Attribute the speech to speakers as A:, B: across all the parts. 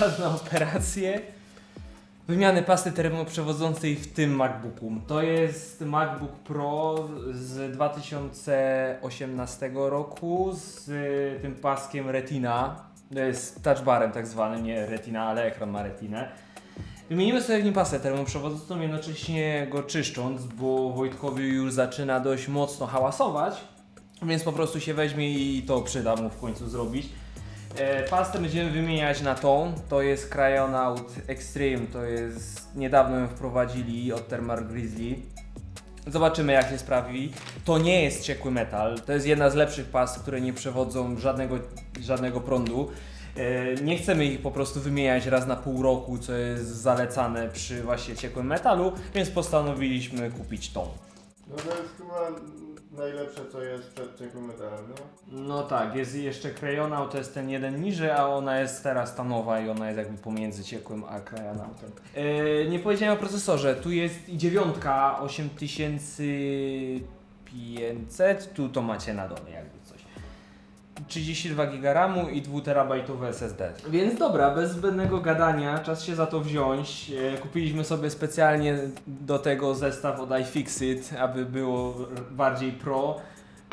A: czas na operację wymiany pasty termoprzewodzącej w tym MacBooku. To jest MacBook Pro z 2018 roku z y, tym paskiem Retina. Jest touchbarem tak zwanym, nie Retina, ale ekran ma Retinę. Wymienimy sobie w nim pastę termoprzewodzącą, jednocześnie go czyszcząc, bo Wojtkowi już zaczyna dość mocno hałasować, więc po prostu się weźmie i to przyda mu w końcu zrobić. E, pastę będziemy wymieniać na tą, to jest Cryonaut Extreme, to jest, niedawno ją wprowadzili od Thermal Grizzly. Zobaczymy jak się sprawi. To nie jest ciekły metal, to jest jedna z lepszych past, które nie przewodzą żadnego, żadnego prądu. E, Nie chcemy ich po prostu wymieniać raz na pół roku, co jest zalecane przy właśnie ciekłym metalu, więc postanowiliśmy kupić tą.
B: No to jest chyba najlepsze co jest przed ciekłym metalem, nie?
A: No tak, jest jeszcze krejona, to jest ten jeden niżej, a ona jest teraz ta nowa i ona jest jakby pomiędzy ciekłym a krejonautem. Yy, nie powiedziałem o procesorze, tu jest i dziewiątka 8500, tu to macie na dole jakby. 32 GB i 2 terabajtowe SSD. Więc dobra, bez zbędnego gadania, czas się za to wziąć. E, Kupiliśmy sobie specjalnie do tego zestaw od iFixit, aby było bardziej pro.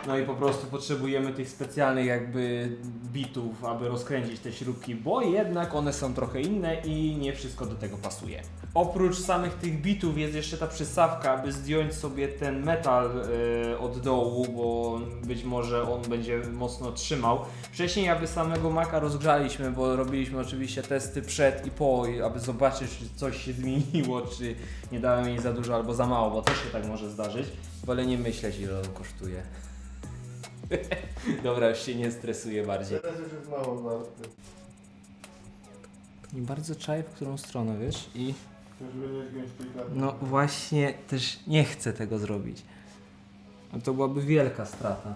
A: No i po prostu potrzebujemy tych specjalnych jakby bitów, aby rozkręcić te śrubki, bo jednak one są trochę inne i nie wszystko do tego pasuje. Oprócz samych tych bitów jest jeszcze ta przystawka, aby zdjąć sobie ten metal e, od dołu, bo być może on będzie mocno trzymał. Wcześniej aby samego Maca rozgrzaliśmy, bo robiliśmy oczywiście testy przed i po, aby zobaczyć czy coś się zmieniło, czy nie dałem jej za dużo albo za mało, bo też się tak może zdarzyć. Wolę nie myśleć ile on kosztuje. Dobra, już się nie stresuję bardziej.
B: Teraz już jest mało warty.
A: I bardzo czaję w którą stronę, wiesz? I
B: kilka...
A: no właśnie też nie chcę tego zrobić. A to byłaby wielka strata.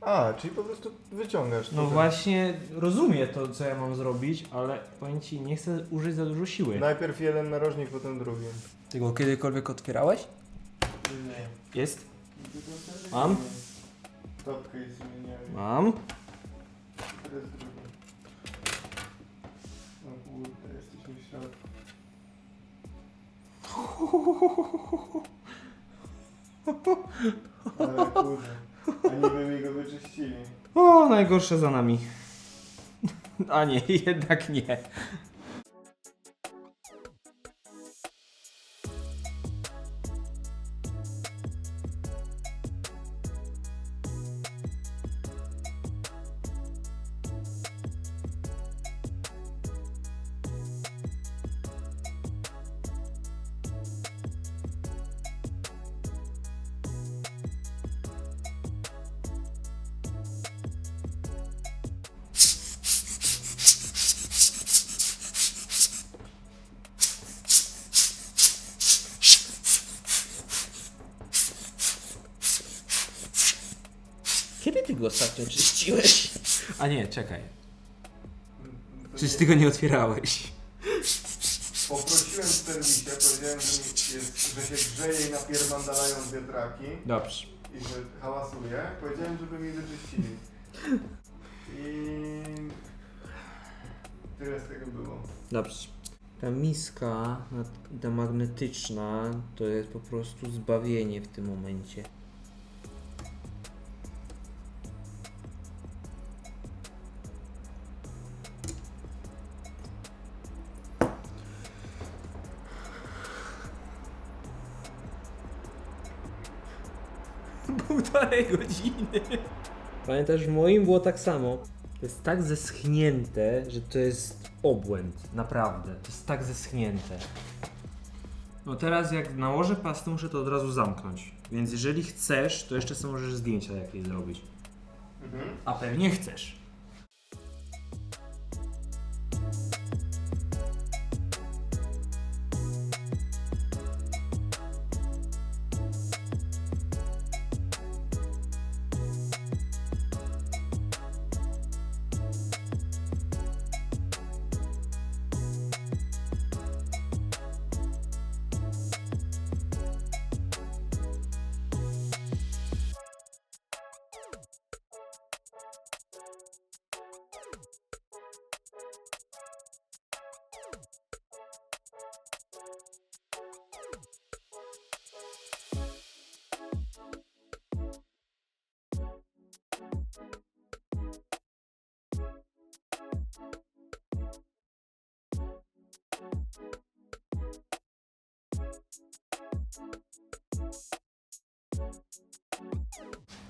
B: A, czyli po prostu wyciągasz
A: No
B: tutaj.
A: właśnie rozumiem to, co ja mam zrobić, ale powiem Ci, nie chcę użyć za dużo siły.
B: Najpierw jeden narożnik, potem drugi.
A: Ty go kiedykolwiek otwierałeś?
B: Nie.
A: Jest? Mam?
B: Topkę jest zmieniamy.
A: Mam.
B: Teraz drugi. O kurde, jesteśmy w środku. Ale kurde. A niby mi go wyczyścili.
A: O, najgorsze za nami. A nie, jednak nie. Go ostatnio czyściłeś? A nie, czekaj. Czyż ty go nie otwierałeś?
B: Poprosiłem w serwisie, powiedziałem, że, mi jest, że się grzeje i napierdalają wiatraki
A: Dobrze.
B: i że hałasuje. Powiedziałem, żeby mi wyczyścili. I... Tyle z tego było.
A: Dobrze. Ta miska, ta magnetyczna, to jest po prostu zbawienie w tym momencie. Półtorej godziny. Pamiętasz, w moim było tak samo. To jest tak zeschnięte, że to jest obłęd. Naprawdę. To jest tak zeschnięte. No teraz jak nałożę pastę, muszę to od razu zamknąć. Więc jeżeli chcesz, to jeszcze sobie możesz zdjęcia jakieś zrobić.
B: Mhm.
A: A pewnie chcesz.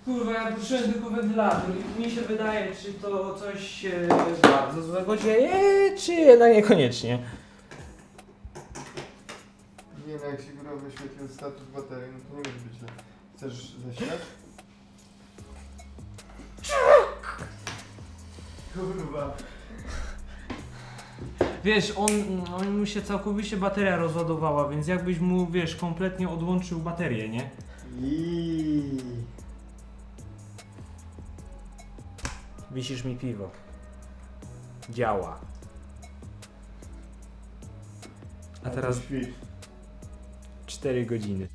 A: Kurwa, ja wróciłem tylko wentylator i mi się wydaje, czy to coś się bardzo złego dzieje, czy jednak niekoniecznie.
B: Nie no, jak się góra wyświetlił status baterii, no to nie może być. Chcesz zasilać? Kurwa.
A: Wiesz, on, on mu się całkowicie bateria rozładowała, więc jakbyś mu, wiesz, kompletnie odłączył baterię, nie?
B: Iiii.
A: Wisisz mi piwo. Działa. A teraz
B: Świt.
A: 4 godziny.